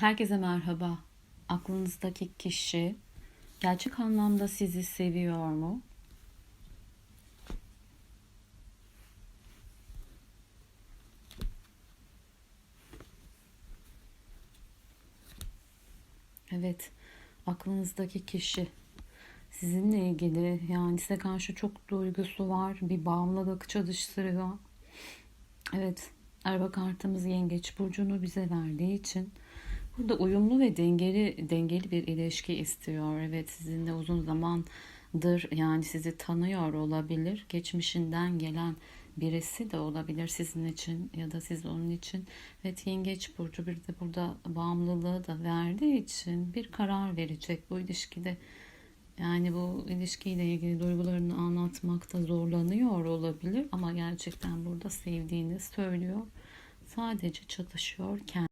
Herkese merhaba. Aklınızdaki kişi gerçek anlamda sizi seviyor mu? Evet, aklınızdaki kişi sizinle ilgili yani size karşı çok duygusu var, bir bağımlılık çalıştırıyor. Evet, araba kartımız Yengeç burcunu bize verdiği için burada uyumlu ve dengeli dengeli bir ilişki istiyor. Evet, sizinle uzun zamandır yani sizi tanıyor olabilir. Geçmişinden gelen birisi de olabilir sizin için ya da siz onun için. Evet, Yengeç burcu bir de burada bağımlılığı da verdiği için bir karar verecek bu ilişkide. Yani bu ilişkiyle ilgili duygularını anlatmakta zorlanıyor olabilir ama gerçekten burada sevdiğini söylüyor. Sadece çatışıyor kendi.